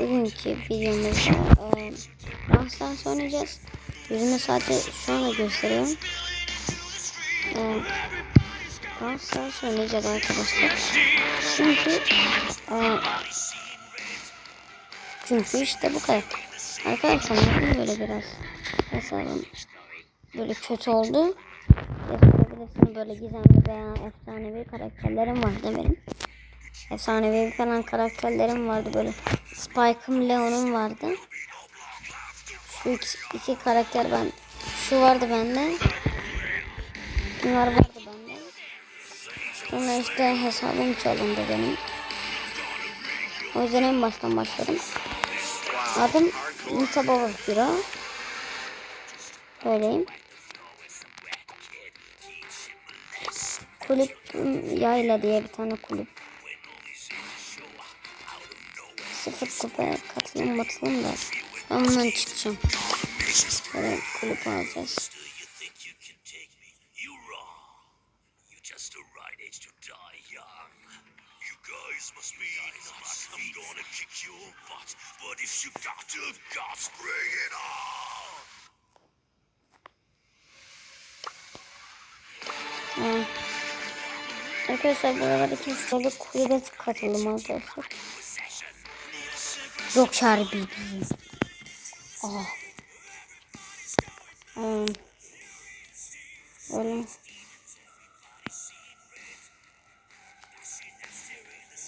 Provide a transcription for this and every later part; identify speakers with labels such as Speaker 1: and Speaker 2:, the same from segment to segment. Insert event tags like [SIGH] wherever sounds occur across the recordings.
Speaker 1: bugünkü videomuzda e, Rastans oynayacağız. Yüzümü sadece şu anda gösteriyorum. E, Rastans oynayacağız arkadaşlar. Çünkü e, çünkü işte bu kadar. Arkadaşlar neden böyle biraz hesabım böyle kötü oldu. Yapabilirsiniz böyle gizemli veya efsanevi karakterlerim vardı benim. Efsanevi falan karakterlerim vardı böyle. Spike'ım Leon'um vardı. Şu iki, iki karakter ben şu vardı bende. Bunlar vardı bende. Sonra işte hesabım çalındı benim. O yüzden en baştan başladım. Adım Nita Baba Hero. Böyleyim. Kulüp Yayla diye bir tane kulüp. Sıfır kupa katılım matılım da. Ben bundan çıkacağım. Böyle kulüp alacağız. Arkadaşlar buralarda kesinlikle kulübe katıldım arkadaşlar. Yok çarpı. Oh. Hmm. Öyle.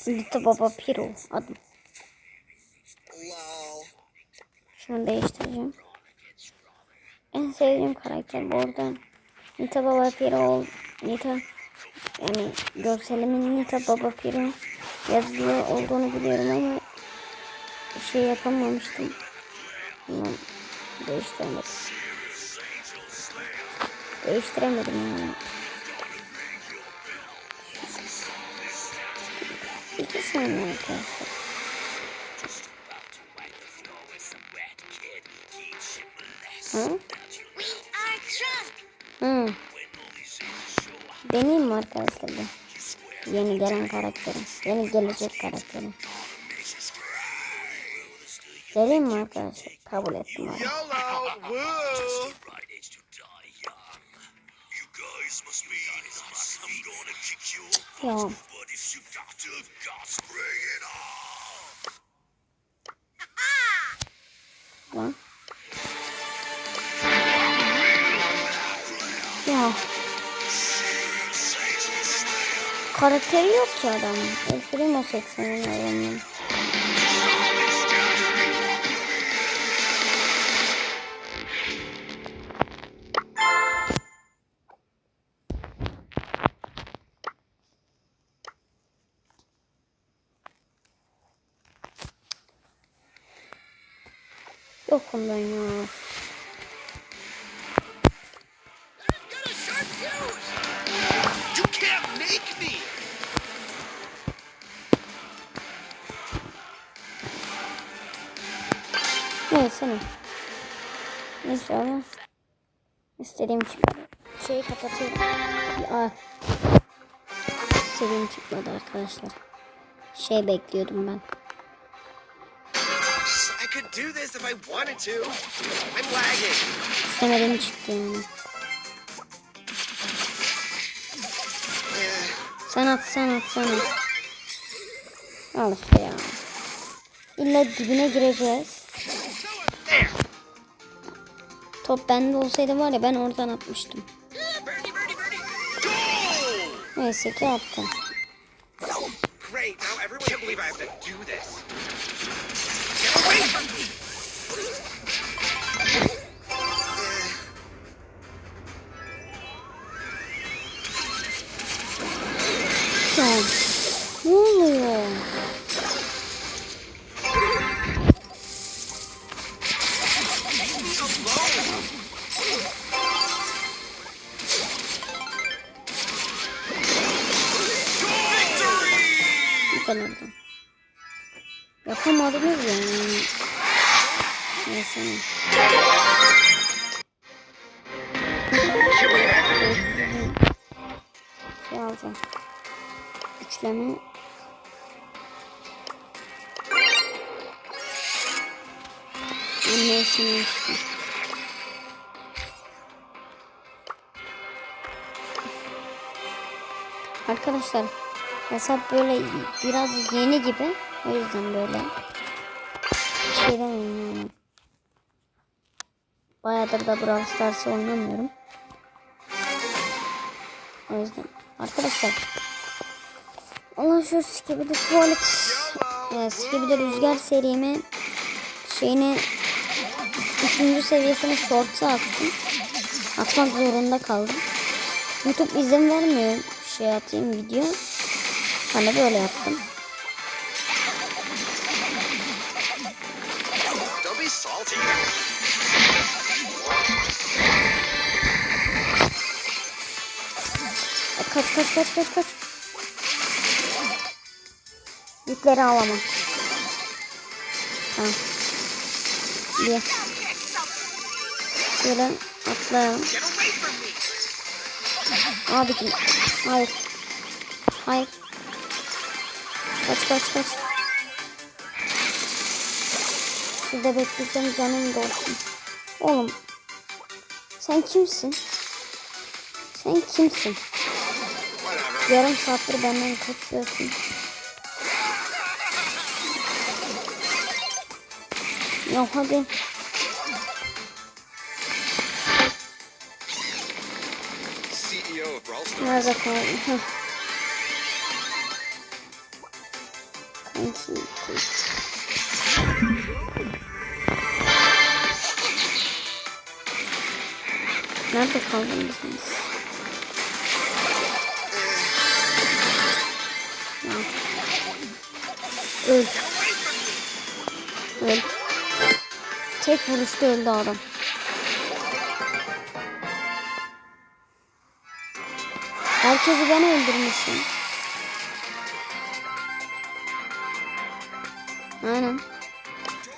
Speaker 1: Little Baba Piro adım. Şunu değiştireceğim. En sevdiğim karakter bu arada. Nita Baba Piro ol. Nita yani görselimin Nita Baba Piro yazılı olduğunu biliyorum ama şey yapamamıştım. Bilmem. Değiştiremedim. Değiştiremedim yani. İki saniye arkadaşlar. Hı? Hı. Deneyim mi arkadaşlar? Yeni gelen karakterim. Yeni gelecek karakterim. Geleyim mi arkadaşlar? Kabul ettim abi.
Speaker 2: On.
Speaker 1: lan. Ya. Karakteri yok ki adamın. El Primo 80'in adamın.
Speaker 3: Make me!
Speaker 1: Neyse ne. Neyse ama. İstediğim çıkmadı. Şeyi kapatıyorum. Aa. İstediğim çıkmadı arkadaşlar. Şey bekliyordum ben.
Speaker 3: Do this if I wanted to. I'm lagging.
Speaker 1: İstemediğim çıktı yani. Sen at sen at sen at. Al işte ya. İlla dibine gireceğiz. Top bende olsaydı var ya ben oradan atmıştım. Neyse ki attım.
Speaker 3: Great, now everyone can believe I have to do this. Get away from me!
Speaker 1: Mevsimi işte. Arkadaşlar hesap böyle biraz yeni gibi. O yüzden böyle. Şey demeyeyim yani. Bayağıdır da Brawl Stars'ı oynamıyorum. O yüzden. Arkadaşlar. Allah şu Skibidi Tuvalet Skibidi Rüzgar serimi şeyini üçüncü seviyesini short'a attım. Atmak zorunda kaldım. YouTube izin vermiyor şey atayım video. Hani böyle yaptım. E, Kaç kaç kaç kaç kaç. Yükleri alamam. Tamam. Bir. Şöyle atlayalım. Abicim. Hayır. Hayır. Kaç kaç kaç. Şurada bekleyeceğim canım da olsun. Oğlum. Sen kimsin? Sen kimsin? Yarım saattir benden kaçıyorsun. Ya hadi. Nerede kaldın? Heh. Kanki. kanki. Nerede kaldınız? Ya. Öl. Öl. Tek vuruşta öldü adam. Herkesi ben öldürmüşüm. Aynen.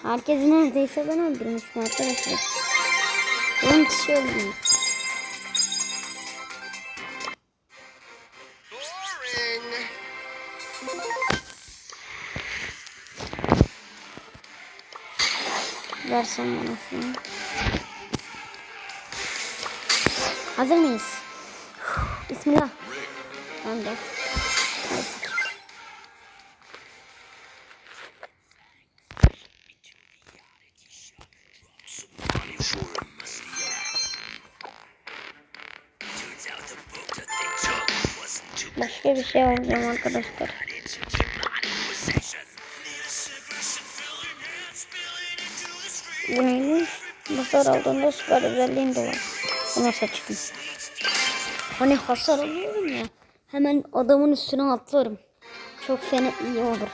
Speaker 1: Herkesi neredeyse ben öldürmüşüm arkadaşlar. 10 kişi öldürmüş. Versen bana. Hazır mıyız? Bismillah. Ben de. Başka bir şey olacağım arkadaşlar. Bu neymiş? Hasar aldığında süper özelliğin de var. Buna saçtım. Hani hasar alıyorum ya. Hemen adamın üstüne atlarım. Çok fena iyi olur.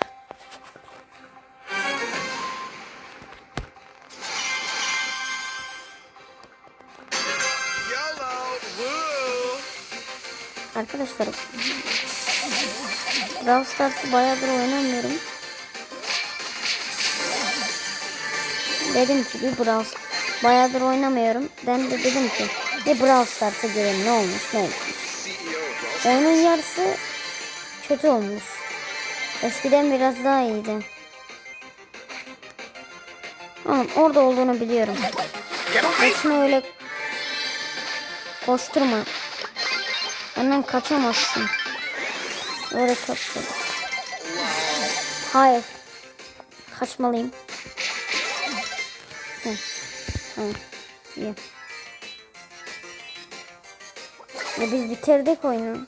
Speaker 1: Arkadaşlar Brawl Stars'ı bayağıdır oynamıyorum. Dedim ki bir Brawl bayağıdır oynamıyorum. Ben de dedim ki bir Brawl Stars'a girelim ne olmuş ne olmuş. Oyunun yarısı kötü olmuş. Eskiden biraz daha iyiydi. Tamam orada olduğunu biliyorum. Başına öyle koşturma. Benden kaçamazsın. Öyle kaçtım. Hayır. Kaçmalıyım. Hı. Hı. İyi. Ya biz bitirdik oyunu.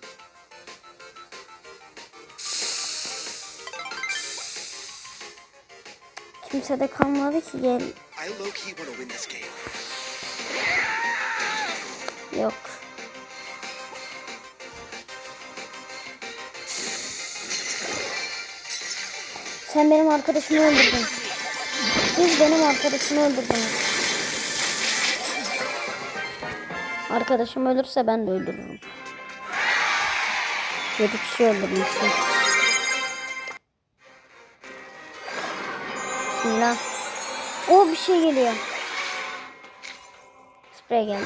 Speaker 1: Kimse de kalmadı ki gel. Yok. Sen benim arkadaşımı öldürdün. Siz benim arkadaşımı öldürdünüz. Arkadaşım ölürse ben de öldürürüm. Yedi kişi öldürmüşsün. Bismillah. O bir şey geliyor. Sprey geldi.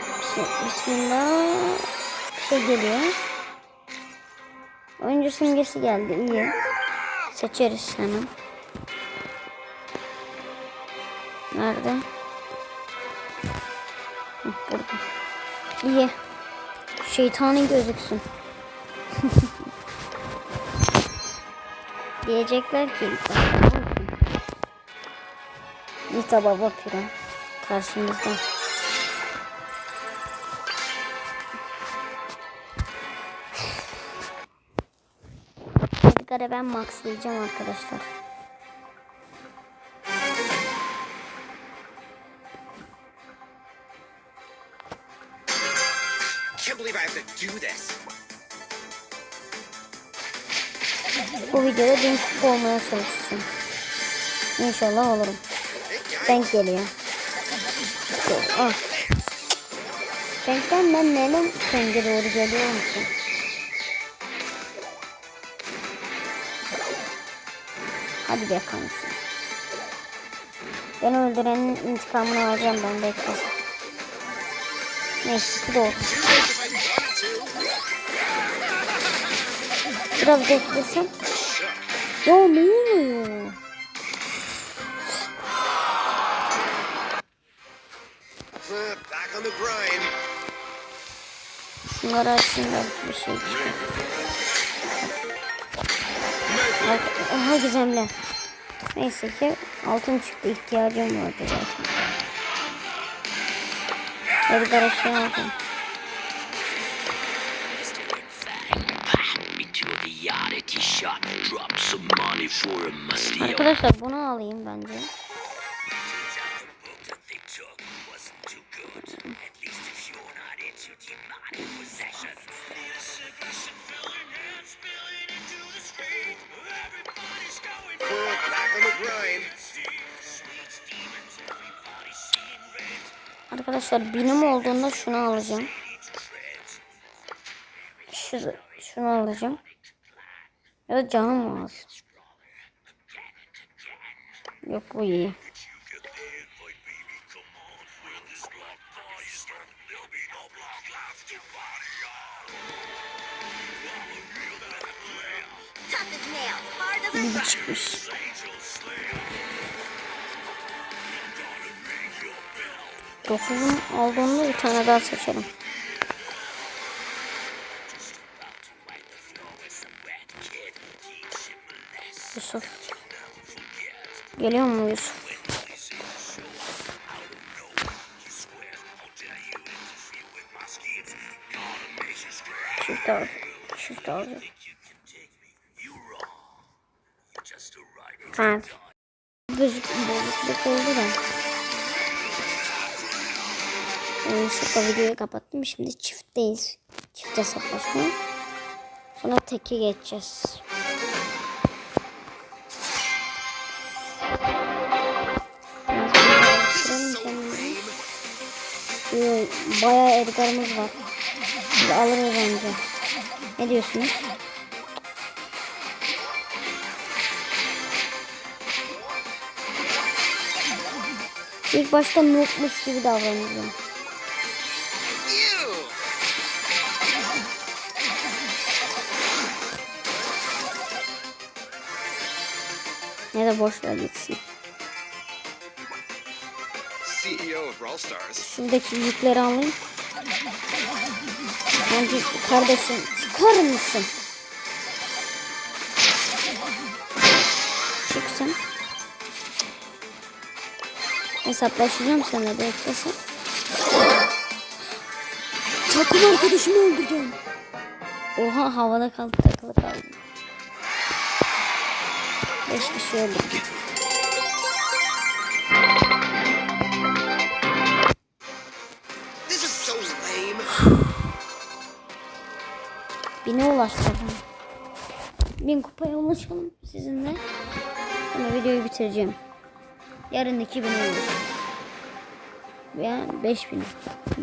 Speaker 1: Bis- Bismillah. Bir şey geliyor. Oyuncu simgesi geldi. iyi. Seçeriz hemen. Nerede? İyi. Şeytanın gözüksün. [LAUGHS] Diyecekler ki Nita Baba Pira karşımızda. Edgar'ı ben maxlayacağım arkadaşlar. Videoda bin kupa olmaya çalışacağım. İnşallah olurum. Denk geliyor. Ah. Denkten ben neden sence doğru geliyor musun? Hadi be kanka. Beni öldürenin intikamını alacağım ben bekle. Neyse oldu. Biraz beklesem. Ya ne oluyor? Şunları açayım bir şey. Bak, Aha gizemli. Neyse ki altın çıktı ihtiyacım vardı zaten. Karıştırma alacağım.
Speaker 3: Back on the grind.
Speaker 1: Arkadaşlar binim olduğunda şunu alacağım. Şu, şunu alacağım. Ya da canım az. Yok bu iyi.
Speaker 4: Rock.
Speaker 1: çıkmış. Dokuzun olduğunda bir tane daha seçelim. Yusuf. Geliyor mu Yusuf? Çift alacak. Çift alacak.
Speaker 2: Just a ride.
Speaker 1: Ha. Gözük bozukluk oldu da. Yanlışlıkla videoyu kapattım. Şimdi çiftteyiz. Çift hesaplaşma. Sonra teke geçeceğiz. Bayağı Edgar'ımız var. Biz alırız bence. Ne diyorsunuz? İlk başta noobmuş gibi.
Speaker 3: Ew!
Speaker 1: Ne de boş ver gitsin. Şuradaki yükleri alayım. Bence kardeşim çıkar mısın? Çıksın. Hesaplaşacağım sana beklesin. Takım arkadaşımı öldüreceğim. Oha havada kaldı takılı kaldım. Beş kişi öldürdüm. Bine ulaştırdım. Bin kupaya ulaşalım sizinle. Sonra videoyu bitireceğim. Yarın 2000 olur. Veya 5000.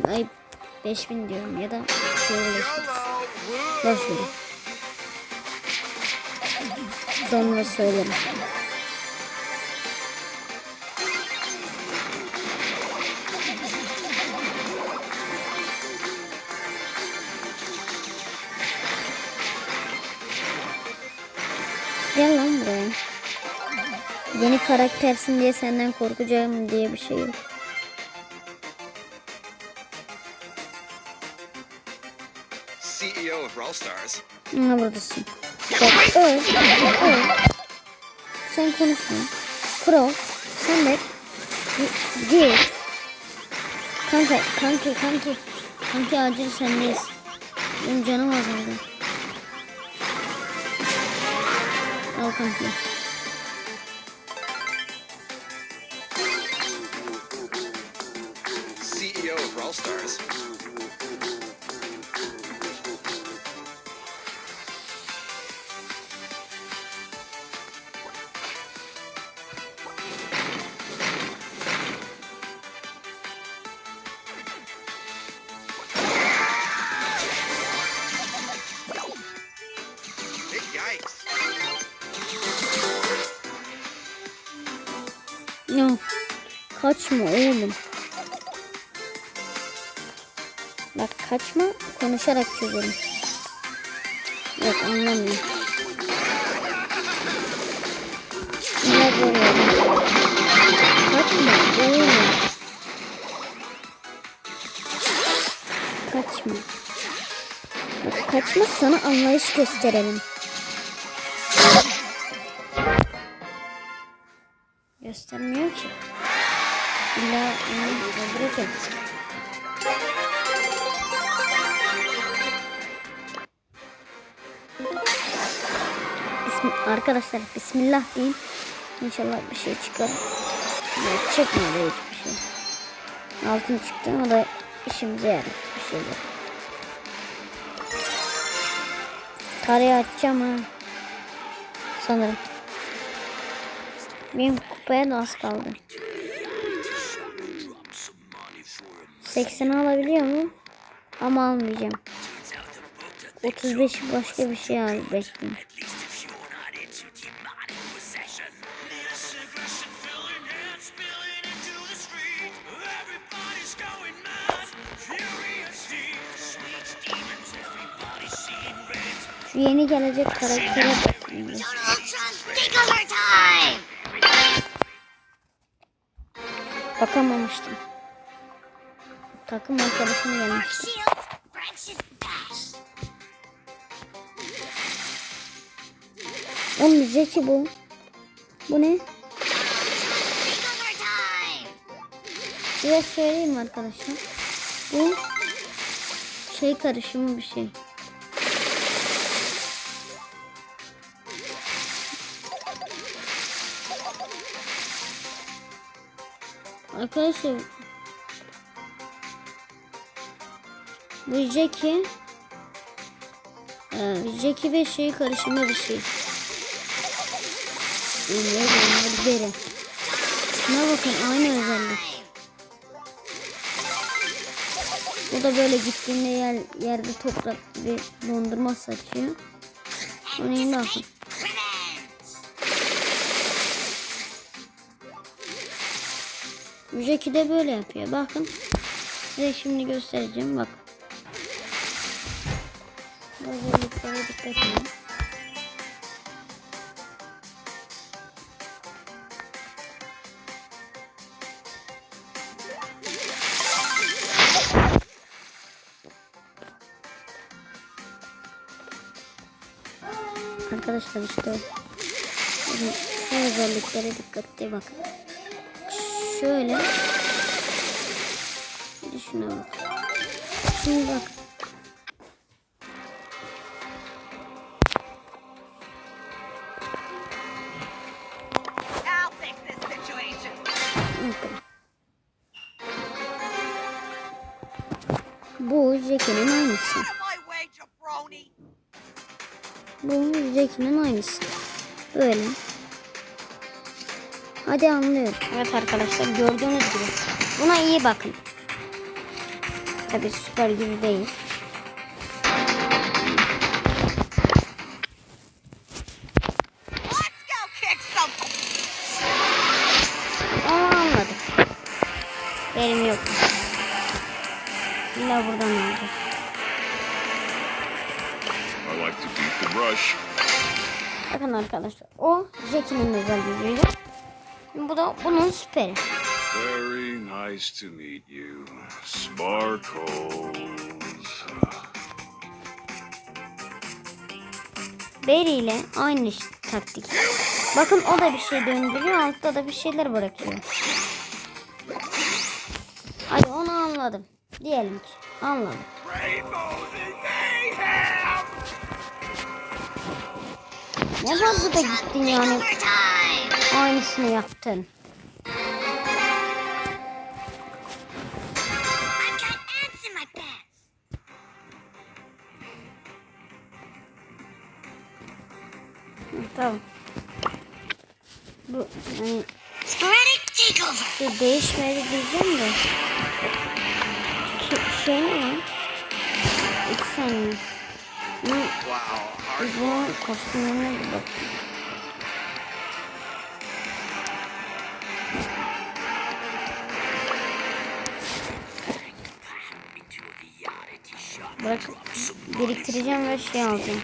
Speaker 1: Ay 5000 diyorum ya da şey. Sonra söylerim. yeni karaktersin diye senden korkacağım diye bir şey yok.
Speaker 3: CEO of Brawl Stars.
Speaker 1: Ne buradasın? Bak, öl, öl. Sen konuşma. Pro, sen de git. Kanka, kanka, kanka. Kanka acil sendeyiz. Benim canım azaldı. Al
Speaker 3: kanka. Stars.
Speaker 1: Bak kaçma konuşarak çözelim. Yok anlamıyor. Ne böyle? Kaçma oğlum. Kaçma. Bak kaçma sana anlayış gösterelim. Göstermiyor ki. İlla onu öldüreceğim. Arkadaşlar Bismillah deyin. İnşallah bir şey çıkar. Yok, çıkmadı hiçbir şey. Altın çıktı o da işimize yarar bir şeyler. Karayı açacağım ha. Sanırım. Benim kupaya da az kaldı. 80 alabiliyor mu? Ama almayacağım. 35 başka bir şey al bekliyorum. Şu yeni gelecek karaktere bakayım. Bakamamıştım. Takım arkadaşım gelmişti. Oğlum Zeki bu. Bu ne? Size söyleyeyim arkadaşlar. Bu şey karışımı bir şey. Arkadaşlar bu Jackie ee, Jackie ve şey karışımı bir şey. Ne bir deri. Şuna bakın aynı özellik. Bu da böyle gittiğinde yer, yerde toprak gibi dondurma saçıyor. Onu iyi bakın. Jackie de böyle yapıyor. Bakın. Size şimdi göstereceğim. Bak. Özelliklere dikkat edin. Arkadaşlar işte şu özelliklere dikkatli bakın. Şöyle de şuna bak. Şimdi bak. Bu Jackie'nin aynısı. Bu Jackie'nin aynısı. Böyle. Hadi anlıyorum. Evet arkadaşlar gördüğünüz gibi. Buna iyi bakın. Tabi süper gibi değil.
Speaker 4: Let's go kick some
Speaker 1: Ama anladık. Benim yok. İlla buradan aldı.
Speaker 5: I like to beat the brush.
Speaker 1: Bakın arkadaşlar. O Jackie'nin özel gücüydü. Bu da bunun süperi.
Speaker 5: Very nice to meet you. Sparkles.
Speaker 1: Barry ile aynı taktik. Bakın o da bir şey döndürüyor. Altta da bir şeyler bırakıyor. Hadi onu anladım. Diyelim ki anladım. Ne var burada gittin yani aynısını yaptın. Değişmedi diyeceğim de. Ki, şey ne? İki saniye.
Speaker 3: Wow.
Speaker 1: bunun kostümüne bak. Bırak biriktireceğim ve şey alacağım.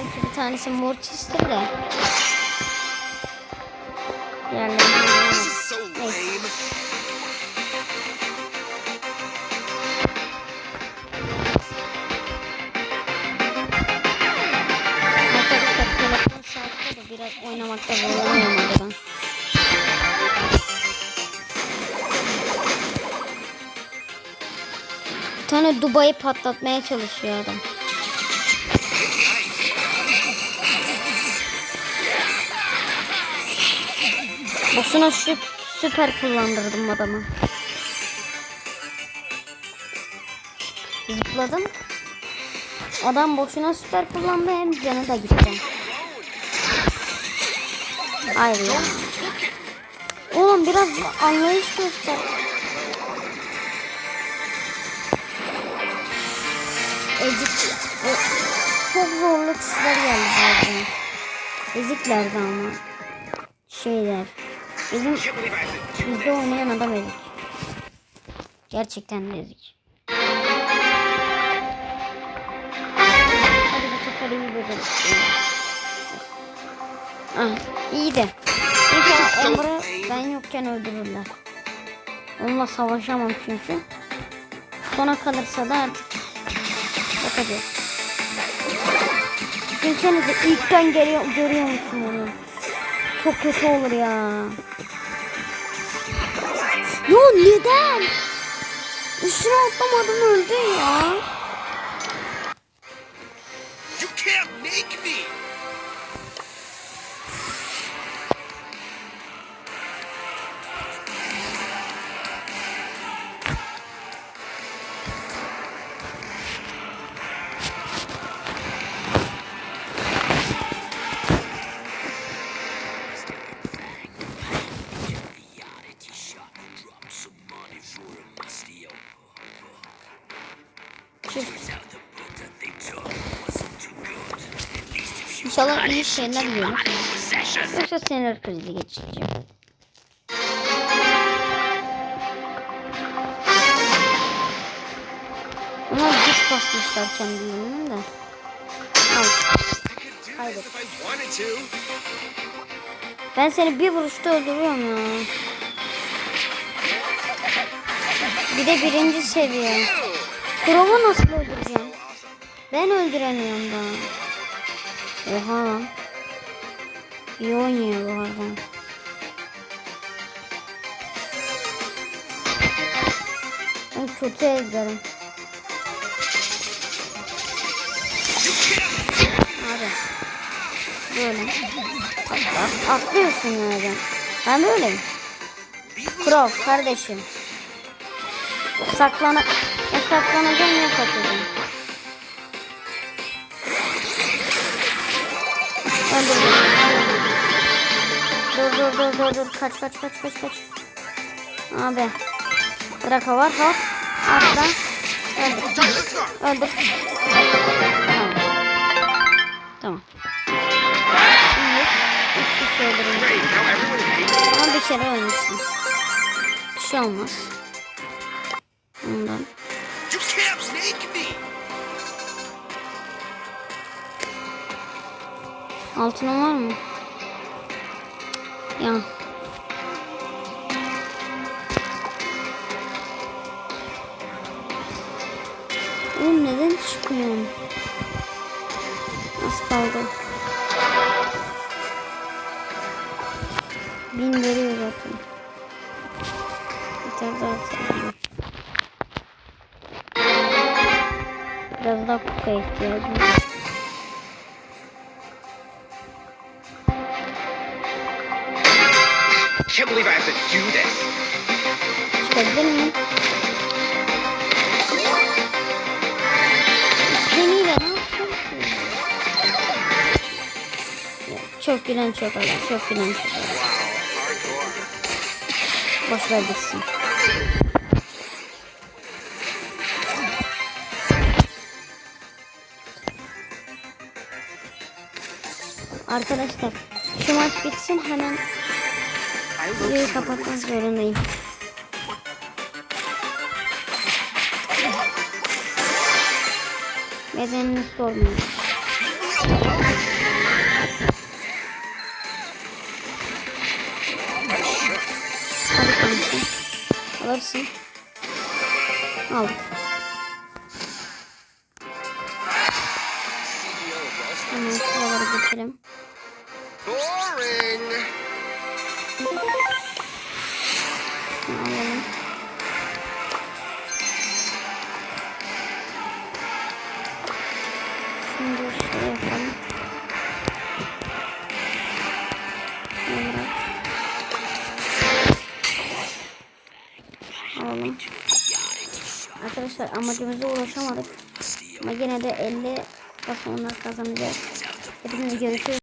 Speaker 1: Belki bir tanesi Mortis'tir de. De biraz oynamakta zorlanıyorum ben. Bir tane Dubai'yi patlatmaya çalışıyor adam. Boşuna şu süper kullandırdım adamı. Zıpladım. Adam boşuna süper kullandı hem canı da gitti. Hayır ya. Oğlum biraz anlayış göster. Ezik. e, Çok zorlu kişiler geldi bazen. Eziklerdi ama. Şeyler. Bizim bizde oynayan adam ezik. Gerçekten de ezik. Hadi bu sefer iyi becerdik. Ah, iyi de. İnşallah onları ben yokken öldürürler. Onunla savaşamam çünkü. Sona kalırsa da artık bakacağız. Düşünsenize ilkten geliyor, görüyor musun onu? Çok kötü olur ya. Yo neden? Üstüne atlamadım öldü ya. Şeyler yiyor. Yoksa sinir krizi geçireceğim. Onlar güç basmışlar kendilerine de.
Speaker 3: To.
Speaker 1: Ben seni bir vuruşta öldürüyorum ya. Bir de birinci seviye. Krova nasıl öldüreceğim? Ben öldüremiyorum daha. Oha. İyi oynuyor bu arada. Ben kötü ezlerim. Abi. Böyle. At- Atlıyorsun yerden. Ben böyleyim. Crow kardeşim. Saklana... E saklanacağım yok atacağım. Öldürdüm. Dur dur dur dur dur. Kaç kaç kaç kaç kaç. Abi. Draco var hop. Atla. Öldür. Öldür. Tamam. Tamam. İyi. Üç kişi öldürüldü. Ama bir kere ölmüşsün. Bir şey olmaz.
Speaker 3: Me!
Speaker 1: Altının var mı? Ya. Oğlum neden çıkmıyorum? Az kaldı. Bin veriyor zaten. Yeter zaten. Biraz daha kuka ihtiyacım var.
Speaker 3: Can't believe I have to do this.
Speaker 1: Çok gülen çok adam, çok gülen çok adam. Boş ver gitsin. Arkadaşlar şu maç bitsin hemen videoyu kapatmak zorundayım. Nedenini sormayın. Hadi kanka. Alırsın. Aldık. Hemen şuraları getirelim.
Speaker 3: Boring.
Speaker 1: Amacımıza ulaşamadık. Ama yine de 50 kupa sonra kazanacağız. Hepinize görüşürüz.